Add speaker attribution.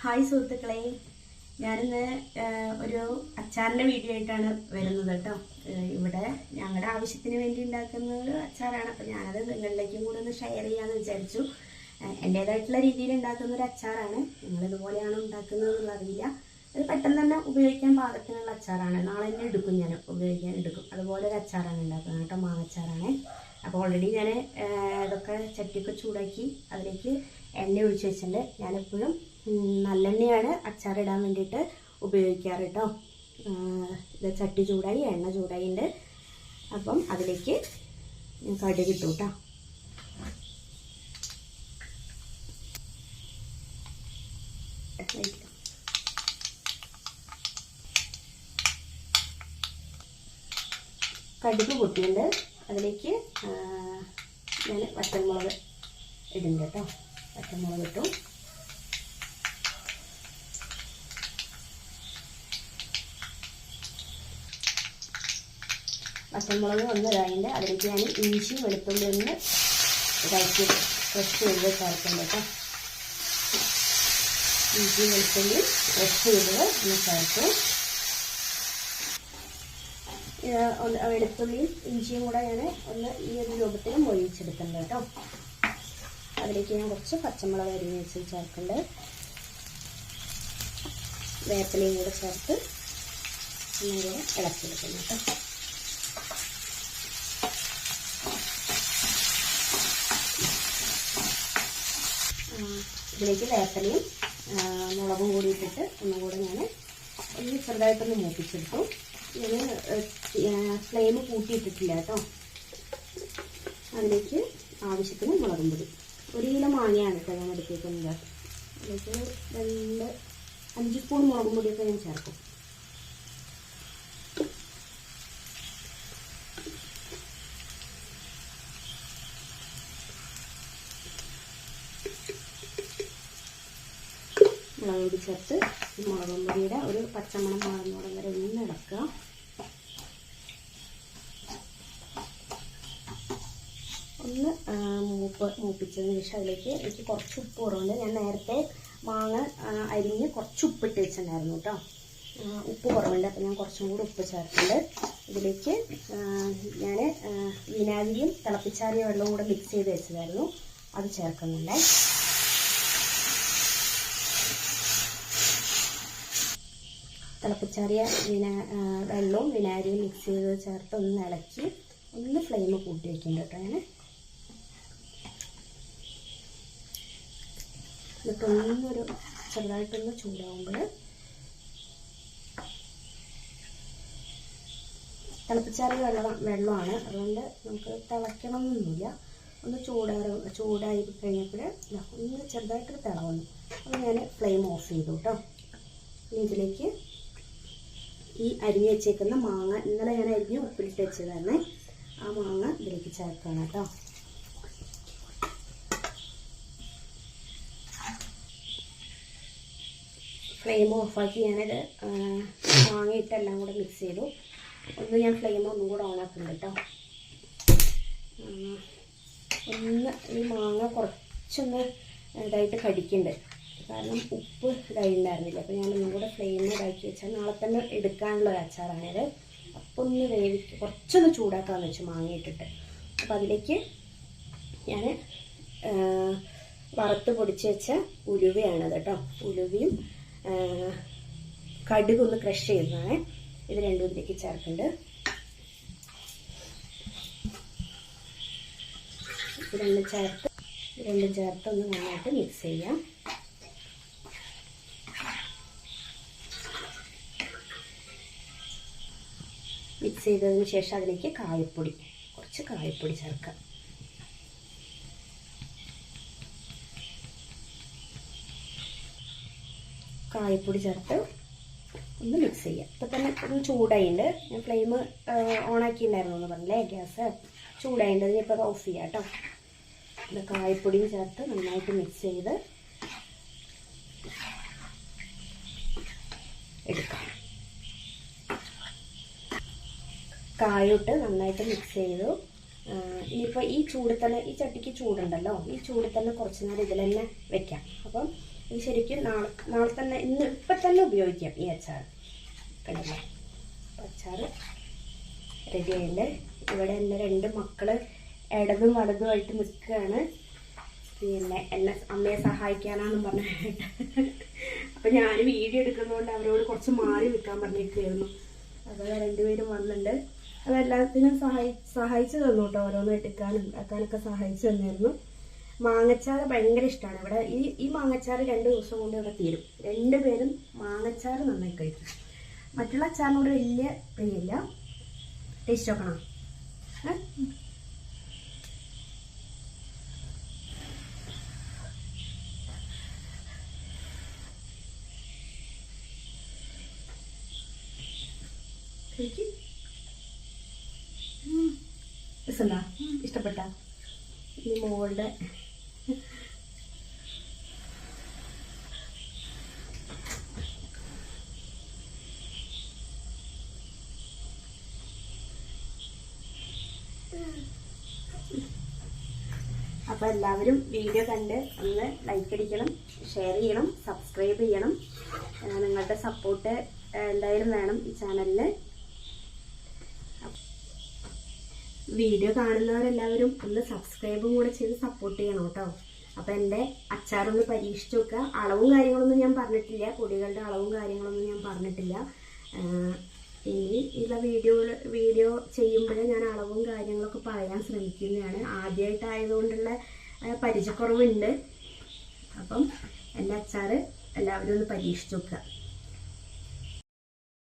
Speaker 1: Hi സുഹൃത്തുക്കളെ. ഞാനിന്ന് ഒരു അച്ചാറിന്റെ വീഡിയോ ആയിട്ടാണ് വരുന്നത് കേട്ടോ. ഇവിടെ ഞങ്ങളുടെ ആവശ്യത്തിന് വേണ്ടി ഉണ്ടാക്കുന്ന ഒരു അച്ചാറാണ്. അപ്പോൾ ഞാനത് നിങ്ങളിലേക്കും കൂടെ ഒന്ന് ഷെയർ ചെയ്യാമെന്ന് വിചാരിച്ചു. എന്റേതായിട്ടുള്ള രീതിയിൽ ഉണ്ടാക്കുന്ന ഒരു അച്ചാറാണ്. നിങ്ങൾ ഇതുപോലെയാണ് ഉണ്ടാക്കുന്നത് എന്നുള്ളത് അറിയില്ല. അത് പെട്ടെന്ന് തന്നെ ഉപയോഗിക്കാൻ പാകത്തിനുള്ള അച്ചാറാണ്. നാളെ തന്നെ എടുക്കും ഞാൻ. ഉപയോഗിക്കാൻ എടുക്കും. അതുപോലെ ഒരു അച്ചാറാണ് ഉണ്ടാക്കുന്നത് കേട്ടോ മാങ്ങച്ചാറാണ്. അപ്പോൾ ഓൾറെഡി ഞാൻ ഇതൊക്കെ ചട്ടിയൊക്കെ ചൂടാക്കി അതിലേക്ക് എണ്ണ ഒഴിച്ച് വെച്ചിട്ടുണ്ട്. ഞാനെപ്പോഴും നല്ലെണ്ണയാണ് അച്ചാറിടാൻ വേണ്ടിയിട്ട് ഉപയോഗിക്കാറ് കേട്ടോ ഇത് ചട്ടി ചൂടായി എണ്ണ ചൂടായി ഉണ്ട് അപ്പം അതിലേക്ക് കടി കിട്ടും കേട്ടോ കടുക് പൊട്ടിയുണ്ട്. അതിലേക്ക് ഞാൻ വറ്റൻമുളക് ഇടുന്നുണ്ട് കേട്ടോ വറ്റൻമുളക് ഇട്ടു. പച്ചമുളക് ഒന്ന് ഇതായിട്ട് അതിലേക്ക് ഞാൻ ഇഞ്ചി വെളുത്തുള്ളി ഒന്ന് ഇതാക്കി ഫ്രഷ് ചെയ്ത് ചേർക്കുന്നുണ്ട് കേട്ടോ. ഇഞ്ചി വെളുത്തുള്ളി ഫ്രഷ് ഉള്ളത് ഒന്ന് ചേർത്തു ഒന്ന് വെളുത്തുള്ളിയും ഇഞ്ചിയും കൂടെ ഞാൻ ഒന്ന് ഈ ഒരു രൂപത്തിൽ മൊഴിച്ചെടുക്കുന്നുണ്ട് കേട്ടോ. അതിലേക്ക് ഞാൻ കുറച്ച് പച്ചമുളക് അരിഞ്ഞ് വെച്ച് ചേർക്കുന്നുണ്ട്. വേപ്പിലയും കൂടെ ചേർത്ത് ഒന്നും കൂടെ ഇളക്കിയെടുക്കുന്നു കേട്ടോ. ഇതിലേക്ക് വേപ്പലയും മുളകും കൂടി ഇട്ടിട്ട് ഒന്നും കൂടെ ഞാൻ ഒന്ന് ചെറുതായിട്ടൊന്ന് മൂപ്പിച്ചെടുത്തു. ഞാൻ ഫ്ലെയിം കൂട്ടിയിട്ടിട്ടില്ല കേട്ടോ. അതിലേക്ക് ആവശ്യത്തിന് മുളകും പൊടി. ഒരു കിലോ മാങ്ങയാണ് കേട്ടോ ഞാൻ എടുത്തേക്കുന്നത്. അതിലേക്ക് രണ്ട് അഞ്ച് സ്പൂൺ മുളകും പൊടിയൊക്കെ ഞാൻ ചേർക്കും. മുളക് പൊടി ചേർത്ത് ഈ മുളകും പൊടിയുടെ ഒരു പച്ചമണം മാറുന്നോടം വരെ ഒന്ന് ഒന്ന് മൂപ്പ് മൂപ്പിച്ചതിന് ശേഷം അതിലേക്ക് എനിക്ക് കുറച്ച് ഉപ്പ് കുറവുണ്ട്. ഞാൻ നേരത്തെ മാങ്ങ അരിഞ്ഞ് കുറച്ച് ഉപ്പിട്ട് വെച്ചിട്ടുണ്ടായിരുന്നു കേട്ടോ. ഉപ്പ് കുറവുണ്ട്. അപ്പം ഞാൻ കുറച്ചും കൂടി ഉപ്പ് ചേർത്തിട്ടുണ്ട്. ഇതിലേക്ക് ഞാൻ വിനാഗിരിയും തിളപ്പിച്ചാറിയ വെള്ളവും കൂടെ മിക്സ് ചെയ്ത് വെച്ചതായിരുന്നു. അത് ചേർക്കുന്നുണ്ട്. തിളപ്പിച്ചാറിയ വിനാ വെള്ളവും വിനാഗിരിയും മിക്സ് ചെയ്ത് ചേർത്ത് ഒന്ന് ഇളക്കി ഒന്ന് ഫ്ലെയിം കൂട്ടി വെക്കുന്നുണ്ട് കേട്ടോ ഞാൻ എന്നിട്ടൊന്നൊരു ചെറുതായിട്ടൊന്ന് ചൂടാവുമ്പോൾ തിളപ്പിച്ചാറിയ വെള്ളം വെള്ളമാണ്. അതുകൊണ്ട് നമുക്ക് തിളയ്ക്കണമെന്നൊന്നുമില്ല ഒന്ന് ചൂടാറ് ചൂടായി കഴിഞ്ഞപ്പോൾ ഒന്ന് ചെറുതായിട്ടൊരു തിള വന്നു. അപ്പോൾ ഞാൻ ഫ്ലെയിം ഓഫ് ചെയ്തു കേട്ടോ ഇനി ഇതിലേക്ക് ഈ അരിഞ്ഞ് വെച്ചേക്കുന്ന മാങ്ങ ഇന്നലെ ഞാൻ അരിഞ്ഞ് ഉപ്പിലിട്ട് വെച്ചതാണ്. ആ മാങ്ങ ഇതിലേക്ക് ചേർക്കണം കേട്ടോ. ഫ്ലെയിം ഓഫാക്കി ഞാനത് മാങ്ങയിട്ട് എല്ലാം കൂടെ മിക്സ് ചെയ്തു. ഒന്ന് ഞാൻ ഫ്ലെയിം ഒന്നും കൂടെ ഓണാക്കുന്നുണ്ട് കേട്ടോ. ഒന്ന് ഈ മാങ്ങ കുറച്ചൊന്ന് ഇതായിട്ട് കടിക്കുന്നുണ്ട് കാരണം ഉപ്പ് കഴിയുന്നുണ്ടായിരുന്നില്ല അപ്പോൾ ഞാൻ ഒന്നും കൂടെ ഫ്ലെയിം ഇതാക്കി വെച്ചാൽ നാളെ തന്നെ എടുക്കാനുള്ള ഒരു അച്ചാറാണിത്. അപ്പോൾ ഒന്ന് വേവി കുറച്ചൊന്ന് ചൂടാക്കാമെന്ന് വെച്ചു മാങ്ങയിട്ടിട്ട്. അപ്പോൾ അതിലേക്ക് ഞാൻ വറുത്ത് പൊടിച്ച് വെച്ച ഉലുവയാണത് കേട്ടോ. ഉലുവയും കടുക് ഒന്ന് ക്രഷ് ചെയ്യുന്നതാണ്. ഇത് രണ്ടും ഇതിലേക്ക് ചേർക്കുന്നുണ്ട് രണ്ടും ചേർത്ത് രണ്ടും ചേർത്ത് ഒന്ന് നന്നായിട്ട് മിക്സ് ചെയ്യാം. ചെയ്തതിന് ശേഷം അതിലേക്ക് കായപ്പൊടി കുറച്ച് കായപ്പൊടി ചേർക്കാം കായപ്പൊടി ചേർത്ത് ഒന്ന് മിക്സ് ചെയ്യാം ഇപ്പം തന്നെ ഒന്ന് ചൂടായിട്ടുണ്ട് ഞാൻ ഫ്ലെയിം ഓണാക്കിയിട്ടുണ്ടായിരുന്നു എന്ന് പറഞ്ഞില്ലേ ഗ്യാസ്. ചൂടായിട്ടുണ്ട് അതിനിപ്പോൾ ഓഫ് ചെയ്യാം കേട്ടോ. കായപ്പൊടിയും ചേർത്ത് നന്നായിട്ട് മിക്സ് ചെയ്ത് എടുക്കാം കായോട്ട് നന്നായിട്ട് മിക്സ് ചെയ്തു. ഇനിയിപ്പോൾ ഈ ചൂട് തന്നെ ഈ ചട്ടിക്ക് ചൂടുണ്ടല്ലോ ഈ ചൂട് തന്നെ കുറച്ച് നേരം ഇതിൽ തന്നെ വെക്കാം. അപ്പം ഇത് ശരിക്കും നാളെ നാളെ തന്നെ ഇന്ന് ഇപ്പം തന്നെ ഉപയോഗിക്കാം ഈ അച്ചാർ. കണ്ടില്ലേ അച്ചാർ റെഡി ആയില്ലേ ഇവിടെ എന്റെ രണ്ട് മക്കൾ ഇടതും വലതുമായിട്ട് നിൽക്കുകയാണ്. പിന്നെ എന്നെ അമ്മയെ സഹായിക്കാനാണെന്ന് പറഞ്ഞിട്ട് അപ്പം ഞാൻ വീഡിയോ എടുക്കുന്നതുകൊണ്ട് അവരോട് കുറച്ച് മാറി നിൽക്കാൻ പറഞ്ഞിരിക്കുകയായിരുന്നു. അപ്പോൾ രണ്ടുപേരും വന്നിട്ടുണ്ട്. അതെല്ലാത്തിനും സഹായി സഹായിച്ചു തന്നു കേട്ടോ ഓരോന്ന് എടുക്കാനും ഉണ്ടാക്കാനൊക്കെ സഹായിച്ചു തന്നിരുന്നു. മാങ്ങച്ചാറ് ഭയങ്കര ഇഷ്ടമാണ് ഇവിടെ ഈ ഈ മാങ്ങച്ചാറ് രണ്ട് ദിവസം കൊണ്ട് ഇവിടെ തീരും. രണ്ടുപേരും മാങ്ങച്ചാറ് നന്നായി കഴിക്കും. മറ്റുള്ള അച്ചാറിനോട് വലിയ പ്രിയമില്ല ടേസ്റ്റ് നോക്കണം. കഴിക്ക്. ഉം. രസമുണ്ടോ? ഇഷ്ടപ്പെട്ട ഈ മോളുടെ അപ്പോൾ എല്ലാവരും വീഡിയോ കണ്ട് ഒന്ന് ലൈക്ക് അടിക്കണം ഷെയർ ചെയ്യണം സബ്സ്ക്രൈബ് ചെയ്യണം നിങ്ങളുടെ സപ്പോർട്ട് എന്തായാലും വേണം ഈ ചാനലിൽ വീഡിയോ കാണുന്നവരെല്ലാവരും ഒന്ന് സബ്സ്ക്രൈബും കൂടെ ചെയ്ത് സപ്പോർട്ട് ചെയ്യണം കേട്ടോ. അപ്പം എന്റെ അച്ചാറൊന്ന് പരീക്ഷിച്ച് നോക്കുക. അളവും കാര്യങ്ങളൊന്നും ഞാൻ പറഞ്ഞിട്ടില്ല. പൊടികളുടെ അളവും കാര്യങ്ങളൊന്നും ഞാൻ പറഞ്ഞിട്ടില്ല. ഇനി ഉള്ള വീഡിയോ വീഡിയോ ചെയ്യുമ്പോഴേ ഞാൻ അളവും കാര്യങ്ങളൊക്കെ പറയാൻ ശ്രമിക്കുന്നതാണ്. ആദ്യമായിട്ടായതുകൊണ്ടുള്ള പരിചയക്കുറവുണ്ട്. അപ്പം എന്റെ അച്ചാറ് എല്ലാവരും ഒന്ന് പരീക്ഷിച്ച് നോക്കുക.